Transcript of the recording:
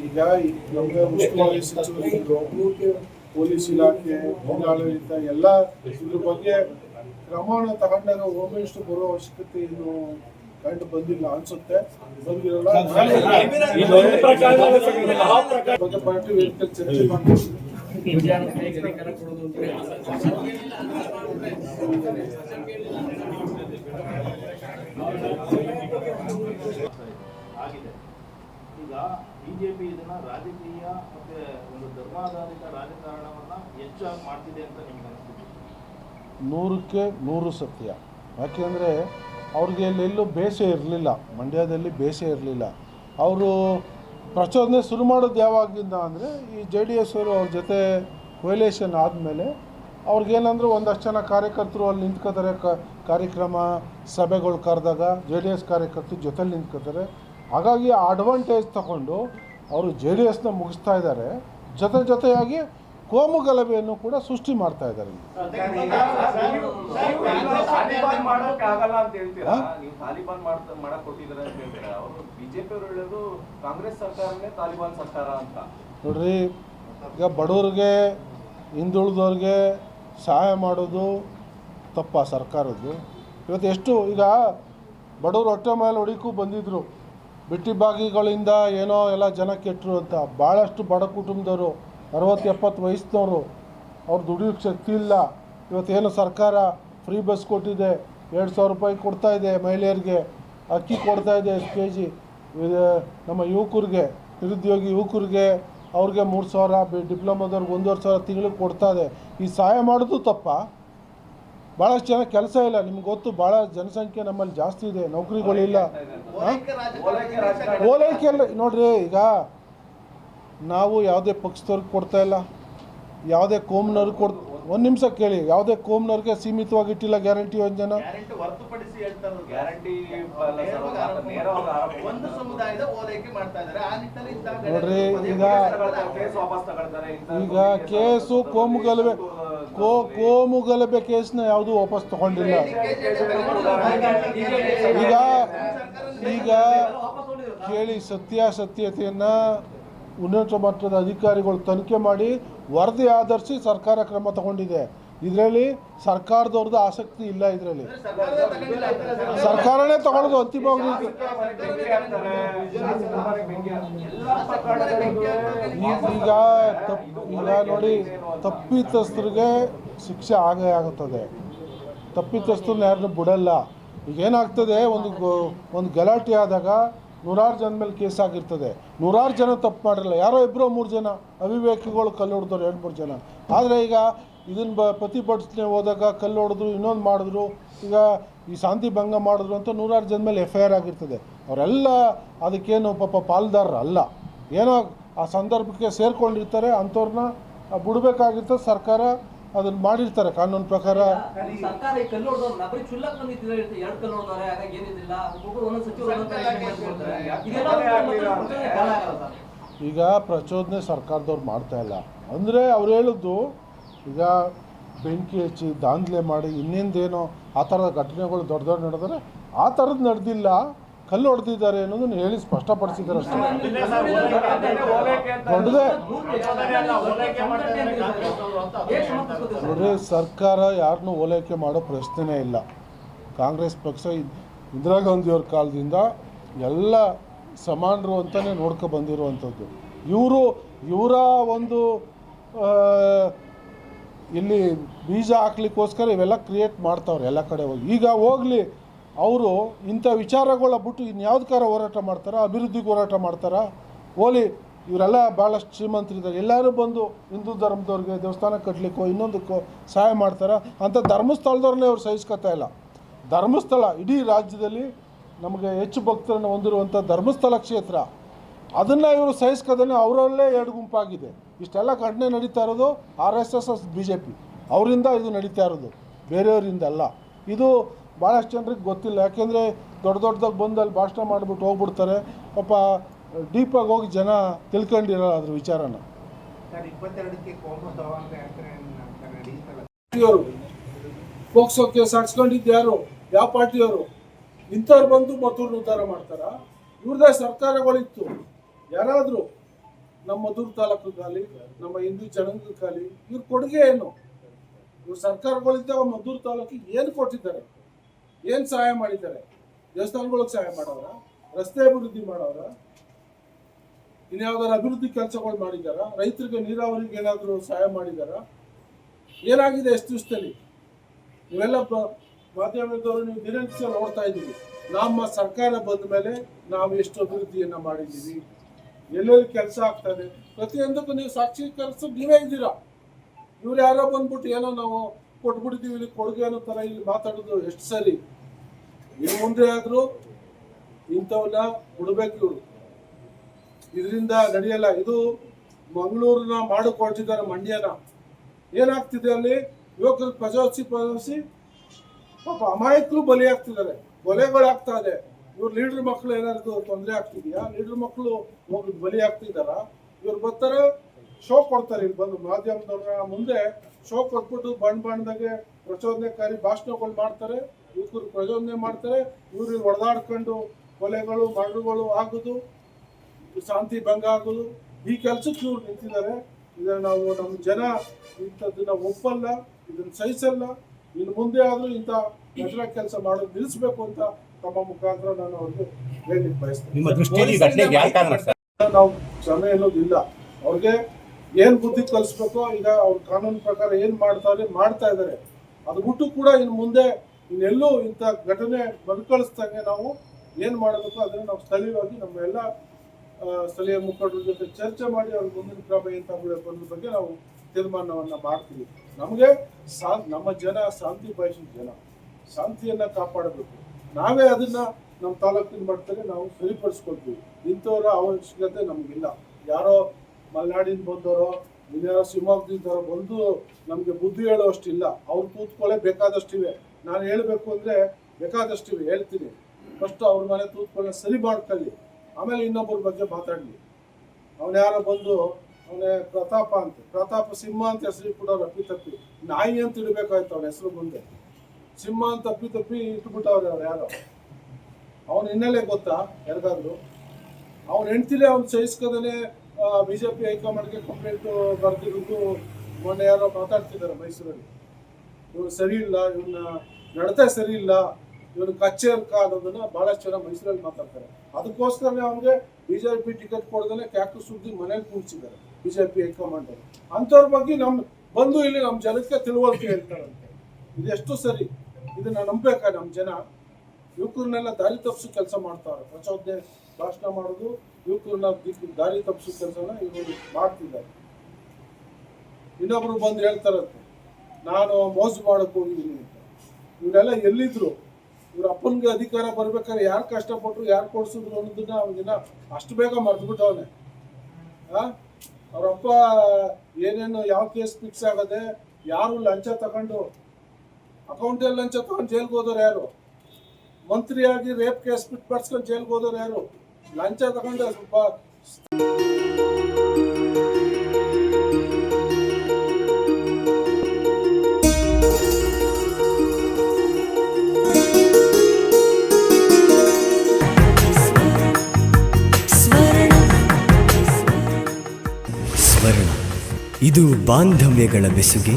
ಈಗ ನಮಗೆ ಉಸ್ತುವಾರಿ ಸಚಿವರಿದ್ರು ಪೊಲೀಸ್ ಇಲಾಖೆ ಜಿಲ್ಲಾಡಳಿತ ಎಲ್ಲ ಇದ್ರ ಬಗ್ಗೆ ಕ್ರಮವನ್ನು ತಗೊಂಡಾಗ ಹೋಮ್ ಮಿನಿಸ್ಟರ್ ಬರೋ ಅವಶ್ಯಕತೆ ಏನು ಕಂಡು ಬಂದಿಲ್ಲ ಅನ್ಸುತ್ತೆ. ಬಂದಿರಲ್ಲ. ಬಗ್ಗೆ ಪಾರ್ಟಿ ವೇದಿಕೆ ಚರ್ಚೆ ಮಾಡ್ತೀವಿ. ಆಗಿದೆ. ಈಗ ಬಿಜೆಪಿ ಇದನ್ನ ರಾಜಕೀಯ ಮತ್ತೆ ಒಂದು ಧರ್ಮಾಧಾರಿತ ರಾಜಕಾರಣವನ್ನ ಹೆಚ್ಚಾಗಿ ಮಾಡ್ತಿದೆ ಅಂತ ನಿಮ್ಗೆ ಅನಿಸ್ತಿದೆ? ನೂರಕ್ಕೆ ನೂರು ಸತ್ಯ. ಯಾಕೆಂದರೆ ಅವ್ರಿಗೆ ಎಲ್ಲೆಲ್ಲೂ ಬೇಸೆ ಇರಲಿಲ್ಲ. ಮಂಡ್ಯದಲ್ಲಿ ಬೇಸೆ ಇರಲಿಲ್ಲ. ಅವರು ಪ್ರಚೋದನೆ ಶುರು ಮಾಡೋದು ಯಾವಾಗಿಂದ ಅಂದರೆ ಈ ಜೆ ಡಿ ಎಸ್ ಅವರು ಅವ್ರ ಜೊತೆ ಕೊಯ್ಲೇಷನ್ ಆದಮೇಲೆ ಅವ್ರಿಗೇನಂದ್ರೆ ಒಂದಷ್ಟು ಜನ ಕಾರ್ಯಕರ್ತರು ಅಲ್ಲಿ ನಿಂತ್ಕೋತಾರೆ. ಕಾರ್ಯಕ್ರಮ ಸಭೆಗಳು ಕರೆದಾಗ ಜೆ ಡಿ ಎಸ್ ಕಾರ್ಯಕರ್ತರು ಜೊತೆಲಿ ನಿಂತ್ಕೋತಾರೆ. ಹಾಗಾಗಿ ಆ ಅಡ್ವಾಂಟೇಜ್ ತಗೊಂಡು ಅವರು ಜೆ ಡಿ ಎಸ್ನ ಮುಗಿಸ್ತಾ ಇದ್ದಾರೆ. ಜೊತೆ ಜೊತೆಯಾಗಿ ಕೋಮು ಗಲಭೆಯನ್ನು ಕೂಡ ಸೃಷ್ಟಿ ಮಾಡ್ತಾ ಇದ್ದಾರೆ. ನೋಡ್ರಿ ಈಗ ಬಡವ್ರಿಗೆ ಹಿಂದುಳಿದವ್ರಿಗೆ ಸಹಾಯ ಮಾಡೋದು ತಪ್ಪ ಸರ್ಕಾರದ್ದು. ಇವತ್ತು ಎಷ್ಟು ಈಗ ಬಡವರು ಹೊಟ್ಟೆ ಮೇಲೆ ಹೊಡಿಕೂ ಬಂದಿದ್ದರು ಬಿಟ್ಟಿ ಬಾಗಿಗಳಿಂದ ಏನೋ ಎಲ್ಲ ಜನ ಕೆಟ್ಟರು ಅಂತ. ಭಾಳಷ್ಟು ಬಡ ಕುಟುಂಬದವರು ಅರವತ್ತು ಎಪ್ಪತ್ತು ವಯಸ್ಸಿನವರು, ಅವ್ರು ದುಡಿಯೋಕ್ಕೆ ಶಕ್ತಿ ಇಲ್ಲ. ಇವತ್ತೇನು ಸರ್ಕಾರ ಫ್ರೀ ಬಸ್ ಕೊಟ್ಟಿದೆ, ಎರಡು ಸಾವಿರ ರೂಪಾಯಿ ಕೊಡ್ತಾ ಇದೆ ಮಹಿಳೆಯರಿಗೆ, ಅಕ್ಕಿ ಕೊಡ್ತಾ ಇದೆ ಕೆ ಜಿ. ನಮ್ಮ ಯುವಕರಿಗೆ, ನಿರುದ್ಯೋಗಿ ಯುವಕರಿಗೆ ಅವ್ರಿಗೆ ಮೂರು ಸಾವಿರ ಡಿಪ್ಲೊಮಾದವ್ರಿಗೆ ಒಂದೂವರೆ ಸಾವಿರ ತಿಂಗಳಿಗೆ ಕೊಡ್ತಾ ಇದೆ. ಈ ಸಹಾಯ ಮಾಡೋದು ತಪ್ಪ? ಭಾಳಷ್ಟು ಜನ ಕೆಲಸ ಇಲ್ಲ. ನಿಮ್ಗೆ ಗೊತ್ತು ಭಾಳ ಜನಸಂಖ್ಯೆ ನಮ್ಮಲ್ಲಿ ಜಾಸ್ತಿ ಇದೆ. ನೌಕರಿಗಳಿಲ್ಲ. ಓಲೈಕೆ ಅಲ್ಲ ನೋಡ್ರಿ, ಈಗ ನಾವು ಯಾವುದೇ ಪಕ್ಷದವ್ರಿಗೆ ಕೊಡ್ತಾ ಇಲ್ಲ. ಯಾವುದೇ ಕೋಮ್ನವ್ರಿಗೆ ಕೊಡ್ ಒಂದು ನಿಮಿಷ ಕೇಳಿ ಯಾವುದೇ ಕೋಮ್ನವ್ರಿಗೆ ಸೀಮಿತವಾಗಿ ಇಟ್ಟಿಲ್ಲ ಗ್ಯಾರಂಟಿ ಯೋಜನೆ? ಗ್ಯಾರಂಟಿ ಹೊರತುಪಡಿಸಿ ಹೇಳ್ತಾ ಗ್ಯಾರಂಟಿ ನೇರವಾಗಿ ಆರೋಪ. ನೇರವಾಗಿ ಒಂದು ಸಮುದಾಯದ ಓಲೈಕೆ ಮಾಡ್ತಾ ಇದ್ದಾರೆ. ಆ ನಿಟ್ಟಿನಲ್ಲಿ ಇದ್ದಾಗ ನೋಡ್ರಿ, ಈಗ- ಈಗ ಕೇಸು ಕೋಮು ಗಲಭೆ ಕೋ ಕೋಮು ಗಲಭೆ ಕೇಸ್ನ ಯಾವುದು ವಾಪಸ್ ತಗೊಂಡಿಲ್ಲ. ಈಗ ಈಗ ಕೇಳಿ ಸತ್ಯಾಸತ್ಯತೆಯನ್ನು ಉನ್ನತ ಮಟ್ಟದ ಅಧಿಕಾರಿಗಳು ತನಿಖೆ ಮಾಡಿ ವರದಿ ಆಧರಿಸಿ ಸರ್ಕಾರ ಕ್ರಮ ತಗೊಂಡಿದೆ. ಇದರಲ್ಲಿ ಸರ್ಕಾರದವ್ರದ್ದು ಆಸಕ್ತಿ ಇಲ್ಲ ಇದರಲ್ಲಿ. ಸರ್ಕಾರನೇ ತಗೊಳ್ಳೋದು ಅಂತಿಮವಾಗಿ ಈಗ ತಪ್, ಈಗ ನೋಡಿ ತಪ್ಪಿತಸ್ಥರಿಗೆ ಶಿಕ್ಷೆ ಆಗೇ ಆಗುತ್ತದೆ. ತಪ್ಪಿತಸ್ಥರನ್ನ ಯಾರನ್ನೂ ಬಿಡಲ್ಲ. ಈಗ ಏನಾಗ್ತದೆ? ಒಂದು ಒಂದು ಗಲಾಟೆ ಆದಾಗ ನೂರಾರು ಜನ ಮೇಲೆ ಕೇಸ್ ಆಗಿರ್ತದೆ. ನೂರಾರು ಜನ ತಪ್ಪು ಮಾಡಿರಲ್ಲ. ಯಾರೋ ಇಬ್ಬರು ಮೂರು ಜನ ಅವಿವೇಕಿಗಳು ಕಲ್ಲು ಹೊಡೆದವ್ರು ಎರಡು ಮೂರು ಜನ. ಆದರೆ ಈಗ ಇದನ್ನು ಬ ಪ್ರತಿಭಟನೆ ಹೋದಾಗ ಕಲ್ಲು ಹೊಡೆದ್ರು, ಇನ್ನೊಂದು ಮಾಡಿದ್ರು, ಈಗ ಈ ಶಾಂತಿ ಭಂಗ ಮಾಡಿದ್ರು ಅಂತ ನೂರಾರು ಜನ ಮೇಲೆ ಎಫ್ ಐ ಆರ್ ಆಗಿರ್ತದೆ. ಅವರೆಲ್ಲ ಅದಕ್ಕೇನು ಪಾಪ ಪಾಲ್ದಾರರು ಅಲ್ಲ. ಏನೋ ಆ ಸಂದರ್ಭಕ್ಕೆ ಸೇರ್ಕೊಂಡಿರ್ತಾರೆ, ಅಂಥವ್ರನ್ನ ಬಿಡಬೇಕಾಗಿರ್ತದೆ ಸರ್ಕಾರ. ಅದನ್ನು ಮಾಡಿರ್ತಾರೆ ಕಾನೂನು ಪ್ರಕಾರ. ಈಗ ಪ್ರಚೋದನೆ ಸರ್ಕಾರದವ್ರು ಮಾಡ್ತಾ ಇಲ್ಲ. ಅಂದರೆ ಅವ್ರು ಹೇಳಿದ್ದು ಈಗ ಬೆಂಕಿ ಹಚ್ಚಿ ದಾಂಧಲೆ ಮಾಡಿ ಇನ್ನೇಂದೇನೋ ಆ ಥರದ ಘಟನೆಗಳು ದೊಡ್ಡ ದೊಡ್ಡ ನಡೆದರೆ ಆ ಥರದ್ದು ನಡೆದಿಲ್ಲ. ಕಲ್ಲು ಹೊಡೆದಿದ್ದಾರೆ ಅನ್ನೋದನ್ನು ಹೇಳಿ ಸ್ಪಷ್ಟಪಡಿಸಿದ್ದಾರೆ ಅಷ್ಟೇ. ದೊಡ್ಡದೇ? ನೋಡ್ರಿ ಸರ್ಕಾರ ಯಾರನ್ನೂ ಓಲೈಕೆ ಮಾಡೋ ಪ್ರಶ್ನೆನೇ ಇಲ್ಲ. ಕಾಂಗ್ರೆಸ್ ಪಕ್ಷ ಇದ್- ಇಂದಿರಾ ಗಾಂಧಿಯವ್ರ ಕಾಲದಿಂದ ಎಲ್ಲ ಸಮಾನರು ಅಂತಲೇ ನೋಡ್ಕೊ ಬಂದಿರುವಂಥದ್ದು. ಇವರು ಇವರ ಒಂದು ಇಲ್ಲಿ ಬೀಜ ಹಾಕ್ಲಿಕ್ಕೋಸ್ಕರ ಇವೆಲ್ಲ ಕ್ರಿಯೇಟ್ ಮಾಡ್ತಾವ್ರೆ ಎಲ್ಲ ಕಡೆ ಹೋಗಿ. ಈಗ ಹೋಗಲಿ ಅವರು ಇಂಥ ವಿಚಾರಗಳ ಬಿಟ್ಟು ಇನ್ಯಾವ್ದಕ್ಕಾರ ಹೋರಾಟ ಮಾಡ್ತಾರ, ಅಭಿವೃದ್ಧಿಗೆ ಹೋರಾಟ ಮಾಡ್ತಾರ? ಓಲಿ, ಇವರೆಲ್ಲ ಭಾಳಷ್ಟು ಶ್ರೀಮಂತರಿದ್ದಾರೆ ಎಲ್ಲರೂ ಬಂದು ಹಿಂದೂ ಧರ್ಮದವ್ರಿಗೆ ದೇವಸ್ಥಾನ ಕಟ್ಟಲಿಕ್ಕೋ ಇನ್ನೊಂದಕ್ಕೋ ಸಹಾಯ ಮಾಡ್ತಾರೆ? ಅಂಥ ಧರ್ಮಸ್ಥಳದವ್ರನ್ನೇ ಅವ್ರು ಸಹಿಸ್ಕೊತಾ ಇಲ್ಲ. ಧರ್ಮಸ್ಥಳ, ಇಡೀ ರಾಜ್ಯದಲ್ಲಿ ನಮಗೆ ಹೆಚ್ಚು ಭಕ್ತರನ್ನು ಹೊಂದಿರುವಂಥ ಧರ್ಮಸ್ಥಳ ಕ್ಷೇತ್ರ, ಅದನ್ನು ಇವರು ಸಹಿಸ್ಕೋದೇ ಅವರಲ್ಲೇ ಎರಡು ಗುಂಪಾಗಿದೆ. ಇಷ್ಟೆಲ್ಲ ಘಟನೆ ನಡೀತಾ ಇರೋದು R S S S B J P. ಅವರಿಂದ ಇದು ನಡೀತಾ ಇರೋದು. ಬೇರೆಯವರಿಂದ ಅಲ್ಲ. ಇದು ಭಾಳಷ್ಟು ಜನರಿಗೆ ಗೊತ್ತಿಲ್ಲ. ಯಾಕೆಂದರೆ ದೊಡ್ಡ ದೊಡ್ಡದಾಗಿ ಬಂದು ಅಲ್ಲಿ ಭಾಷಣ ಮಾಡಿಬಿಟ್ಟು ಹೋಗ್ಬಿಡ್ತಾರೆ. ಪಾಪ ಡೀಪಾಗಿ ಹೋಗಿ ಜನ ತಿಳ್ಕೊಂಡಿರಲ್ಲ ಅದ್ರ ವಿಚಾರನ. ಪೋಕ್ಸೋ ಕೇಸ್ ಹಾಕ್ಸ್ಕೊಂಡಿದ್ದು ಯಾರು? ಯಾವ ಪಾರ್ಟಿಯವರು? ಇಂಥವ್ರು ಬಂದು ಮತ್ತೂರ್ನ ಉದ್ಧಾರ ಮಾಡ್ತಾರ? ಇವ್ರದೇ ಸರ್ಕಾರಗಳಿತ್ತು. ಯಾರಾದರೂ ನಮ್ಮ ಮಧುರ್ ಖಾಲಿ ನಮ್ಮ ಹಿಂದೂ ಜನಾಂಗಕ್ಕಾಗಲಿ ಇವ್ರ ಕೊಡುಗೆ ಏನು? ಇವ್ರ ಸರ್ಕಾರಗಳಿದ್ದಾಗ ಮದ್ದೂರು ತಾಲೂಕಿಗೆ ಏನು ಕೊಟ್ಟಿದ್ದಾರೆ? ಏನು ಸಹಾಯ ಮಾಡಿದ್ದಾರೆ? ದೇವಸ್ಥಾನಗಳಿಗೆ ಸಹಾಯ ಮಾಡೋರ ರಸ್ತೆ ಅಭಿವೃದ್ಧಿ ಮಾಡೋರ ಇನ್ಯಾವ್ದಾರು ಅಭಿವೃದ್ಧಿ ಕೆಲಸಗಳು ಮಾಡಿದಾರ ರೈತರಿಗೆ ನೀರಾವರಿಗೆ ಏನಾದರೂ ಸಹಾಯ ಮಾಡಿದಾರ ಏನಾಗಿದೆ ಎಷ್ಟು ದಿವಸದಲ್ಲಿ ನೀವೆಲ್ಲ ಮಾಧ್ಯಮದವರು ನೀವು ದಿನನಿತ್ಯ ನೋಡ್ತಾ ಇದ್ದೀವಿ ನಮ್ಮ ಸರ್ಕಾರ ಬಂದ ಮೇಲೆ ನಾವು ಎಷ್ಟು ಅಭಿವೃದ್ಧಿಯನ್ನ ಮಾಡಿದ್ದೀವಿ? ಎಲ್ಲೆಲ್ಲಿ ಕೆಲಸ ಆಗ್ತದೆ? ಪ್ರತಿಯೊಂದಕ್ಕೂ ನೀವು ಸಾಕ್ಷೀಕರಿಸ ನೀವೇ ಇದ್ದೀರಾ? ಇವ್ರು ಯಾರೋ ಬಂದ್ಬಿಟ್ಟು ಏನೋ ನಾವು ಕೊಟ್ಬಿಡ್ತೀವಿ ಇಲ್ಲಿ ಕೊಡುಗೆ ಅನ್ನೋ ಥರ ಇಲ್ಲಿ ಮಾತಾಡೋದು ಎಷ್ಟು ಸರಿ. ಇನ್ನು ಮುಂದೆ ಆದರೂ ಇಂಥವನ್ನ ಕೊಡ್ಬೇಕು ಇವರು. ಇದರಿಂದ ನಡೆಯಲ್ಲ. ಇದು ಮಂಗಳೂರನ್ನ ಮಾಡಿಕೊಳ್ತಿದ್ದಾರೆ ಮಂಡ್ಯನ. ಏನಾಗ್ತಿದೆ ಅಲ್ಲಿ? ಯುವಕರು ಪ್ರಜೋತ್ಸಿ ಪ್ರಜೋತ್ಸಿ ಪಾಪ ಅಮಾಯಕರು ಬಲಿಯಾಗ್ತಿದ್ದಾರೆ ಕೊಲೆಗಳಾಗ್ತಾ ಇದೆ. ಇವ್ರ ಲೀಡರ್ ಮಕ್ಕಳು ಏನಾದ್ರು ತೊಂದರೆ ಆಗ್ತಿದ್ಯಾ? ಲೀಡರ್ ಮಕ್ಕಳು ಹೋಗಿ ಬಲಿ ಆಗ್ತಿದಾರ ಇವ್ರು ಬರ್ತಾರೆ ಶೋ ಕೊಡ್ತಾರೆ ಇಲ್ಲಿ ಬಂದು ಮಾಧ್ಯಮದವ್ರ. ಮುಂದೆ ಶೋ ಕೊಟ್ಬಿಟ್ಟು ಬಣ್ಣ ಬಣ್ಣದಾಗೆ ಪ್ರಚೋದನೆಕಾರಿ ಭಾಷಣಗಳು ಮಾಡ್ತಾರೆ. ಯುವಕರು ಪ್ರಚೋದನೆ ಮಾಡ್ತಾರೆ. ಇವ್ರು ಹೊಡೆದಾಡ್ಕೊಂಡು ಕೊಲೆಗಳು ಮರಳುಗಳು ಆಗೋದು ಶಾಂತಿ ಭಂಗ ಆಗೋದು. ಈ ಕೆಲಸಕ್ಕೆ ಇವ್ರು ನಿಂತಿದ್ದಾರೆ. ಇದನ್ನು ನಾವು ನಮ್ಮ ಜನ ಇಂಥದ್ದನ್ನ ಒಪ್ಪಲ್ಲ ಇದನ್ನ ಸಹಿಸಲ್ಲ. ಇನ್ನು ಮುಂದೆ ಆದರೂ ಇಂಥ ಕಠಿಣ ಕೆಲಸ ಮಾಡೋದು ನಿಲ್ಲಿಸ್ಬೇಕು ಅಂತ ತಮ್ಮ ಮುಖಾಂತರ ನಾನು ಅವ್ರಿಗೆ ಹೇಳಲಿಕ್ಕೆ ಬಯಸ್ತೇನೆ. ನಾವು ಕ್ಷಮೆ ಅನ್ನೋದಿಲ್ಲ. ಅವ್ರಿಗೆ ಏನ್ ಬುದ್ಧಿ ಕಲಿಸ್ಬೇಕೋ, ಈಗ ಅವ್ರ ಕಾನೂನು ಪ್ರಕಾರ ಏನು ಮಾಡ್ತಾರೆ ಮಾಡ್ತಾ ಇದ್ದಾರೆ ಅದು ಬಿಟ್ಟು ಕೂಡ ಇನ್ನು ಮುಂದೆ ಇನ್ನೆಲ್ಲೂ ಇಂಥ ಘಟನೆ ಬದುಕಳಿಸ್ದಂಗೆ ನಾವು ಏನು ಮಾಡಬೇಕು ಅದನ್ನ ನಾವು ಸ್ಥಳೀಯವಾಗಿ ನಮ್ಮ ಎಲ್ಲ ಸ್ಥಳೀಯ ಮುಖಂಡರ ಜೊತೆ ಚರ್ಚೆ ಮಾಡಿ ಅವ್ರ ಮುಂದಿನ ಕ್ರಮ ತಗೊಳ್ಬೇಕು ಅನ್ನೋದ್ರ ಬಗ್ಗೆ ನಾವು ತೀರ್ಮಾನವನ್ನು ಮಾಡ್ತೀವಿ. ನಮಗೆ ಸಾ ನಮ್ಮ ಜನ ಶಾಂತಿ ಬಯಸಿದ ಜನ. ಶಾಂತಿಯನ್ನ ಕಾಪಾಡಬೇಕು. ನಾವೇ ಅದನ್ನ ನಮ್ಮ ತಾಲೂಕಿನ ಮಟ್ಟದಲ್ಲಿ ನಾವು ಸರಿಪಡಿಸ್ಕೊಳ್ತೀವಿ. ಇಂಥವರ ಅವಶ್ಯಕತೆ ನಮಗಿಲ್ಲ. ಯಾರೋ ಮಲೆನಾಡಿಂದ ಬಂದವರು ಇನ್ನೇನೋ ಶಿವಮೊಗ್ಗದಿಂದವರೋ ಬಂದು ನಮಗೆ ಬುದ್ಧಿ ಹೇಳುವಷ್ಟಿಲ್ಲ. ಅವ್ರು ತೂತ್ಕೊಳ್ಳೆ ಬೇಕಾದಷ್ಟಿವೆ ನಾನು ಹೇಳಬೇಕು ಅಂದರೆ ಬೇಕಾದಷ್ಟಿವೆ ಹೇಳ್ತೀನಿ. ಫಸ್ಟ್ ಅವ್ರ ಮನೆ ತೂತ್ಕೊಳ್ಳೆ ಸರಿ ಮಾಡ್ಕೊಳ್ಳಿ. ಆಮೇಲೆ ಇನ್ನೊಬ್ಬರ ಬಗ್ಗೆ ಮಾತಾಡಲಿ. ಅವನು ಬಂದು, ಅವನೇ ಪ್ರತಾಪ ಅಂತ, ಪ್ರತಾಪ ಸಿಂಹ ಅಂತ ಹೆಸರು ಕೂಡ ಅಪ್ಪಿ ತಪ್ಪಿ. ನಾಯಿ ಅಂತ ಇಡಬೇಕಾಯ್ತು ಅವನ ಹೆಸರು ಮುಂದೆ. ಸಿಂಹ ಅಂತ ತಪ್ಪಿ ತಪ್ಪಿ ಇಟ್ಬಿಟ್ಟವ್ರೆ ಅವ್ರು ಯಾರೋ. ಅವನ ಹಿನ್ನೆಲೆ ಗೊತ್ತಾ? ಯಾರಿಗಾದ್ರು? ಅವ್ನ ಹೆಂಡ್ತಿಲೇ ಅವ್ನು ಸಹಿಸ್ಕೋದೇ ಬಿಜೆಪಿ ಹೈಕಮಾಂಡ್ಗೆ ಕಂಪ್ಲೇಂಟ್ ಬರ್ತಿರೋದು ಮೊನ್ನೆ ಯಾರೋ ಮಾತಾಡ್ತಿದ್ದಾರೆ ಮೈಸೂರಲ್ಲಿ. ಇವನು ಸರಿ ಇಲ್ಲ ಇವನ್ನ ನಡತೆ ಸರಿ ಇಲ್ಲ ಇವನು ಕಚ್ಚೇರ್ಕ ಅನ್ನೋದನ್ನ ಬಹಳಷ್ಟು ಜನ ಮೈಸೂರಲ್ಲಿ ಮಾತಾಡ್ತಾರೆ. ಅದಕ್ಕೋಸ್ಕರನೇ ಅವ್ರಿಗೆ ಬಿಜೆಪಿ ಟಿಕೆಟ್ ಕೊಡ್ದೇ ಕ್ಯಾಕ್ಟು ಸುದ್ದಿ ಮನೇಲಿ ಕೂರಿಸಿದ್ದಾರೆ ಬಿಜೆಪಿ ಹೈಕಮಾಂಡ್ ಅವರು. ಅಂಥವ್ರ ಬಗ್ಗೆ ನಮ್ಮ ಬಂದು ಇಲ್ಲಿ ನಮ್ಮ ಜನಕ್ಕೆ ತಿಳುವಳಿಕೆ ಹೇಳ್ತಾರಂತೆ. ಇದೆಷ್ಟು ಸರಿ? ಇದನ್ನ ನಂಬೇಕಾ ನಮ್ಮ ಜನ? ಯುವಕರನ್ನೆಲ್ಲ ದಾರಿ ತಪ್ಪಿಸೋ ಕೆಲಸ ಮಾಡ್ತಾರೆ. ಪ್ರಚೋದನೆ ಭಾಷಣ ಮಾಡೋದು ಯುವಕರನ್ನ ದಾರಿ ತಪ್ಪಿಸೋ ಕೆಲಸನ ಇವರು ಮಾಡ್ತಿದ್ದಾರೆ. ಇನ್ನೊಬ್ರು ಬಂದು ಹೇಳ್ತಾರಂತೆ, ನಾನು ಮೋಸ ಮಾಡಕ್ ಹೋಗಿದ್ದೀನಿ ಅಂತ. ಇವರೆಲ್ಲ ಎಲ್ಲಿದ್ರು? ಇವ್ರ ಅಪ್ಪನ್ಗೆ ಅಧಿಕಾರ ಬರ್ಬೇಕಾದ್ರೆ ಯಾರು ಕಷ್ಟಪಟ್ರು ಯಾರು ಕೊಡ್ಸಿದ್ರು ಅನ್ನೋದನ್ನ ಅವನಿನ ಅಷ್ಟು ಬೇಗ ಮರ್ತ್ಬಿಟ್ಟವನೆ. ಆ? ಅವ್ರಪ್ಪ ಏನೇನು ಯಾವ ಕೇಸ್ ಫಿಕ್ಸ್ ಆಗದೆ ಯಾರು ಲಂಚ ತಗೊಂಡು, ಅಕೌಂಟಲ್ಲಿ ಲಂಚ ತಗೊಂಡು ಜೈಲ್ಗೆ ಹೋದವ್ರು ಯಾರು? ಮಂತ್ರಿಯಾಗಿ ರೇಪ್ ಕೇಸ್ ಬಿಟ್ಟು ಬರ್ಸ್ಕೊಂಡು ಜೈಲ್ಗೆ ಹೋದವ್ರು ಯಾರು? ಲಂಚ ತಗೊಂಡು ಸ್ವಲ್ಪ. ಇದು ಬಾಂಧವ್ಯಗಳ ಬೆಸುಗೆ.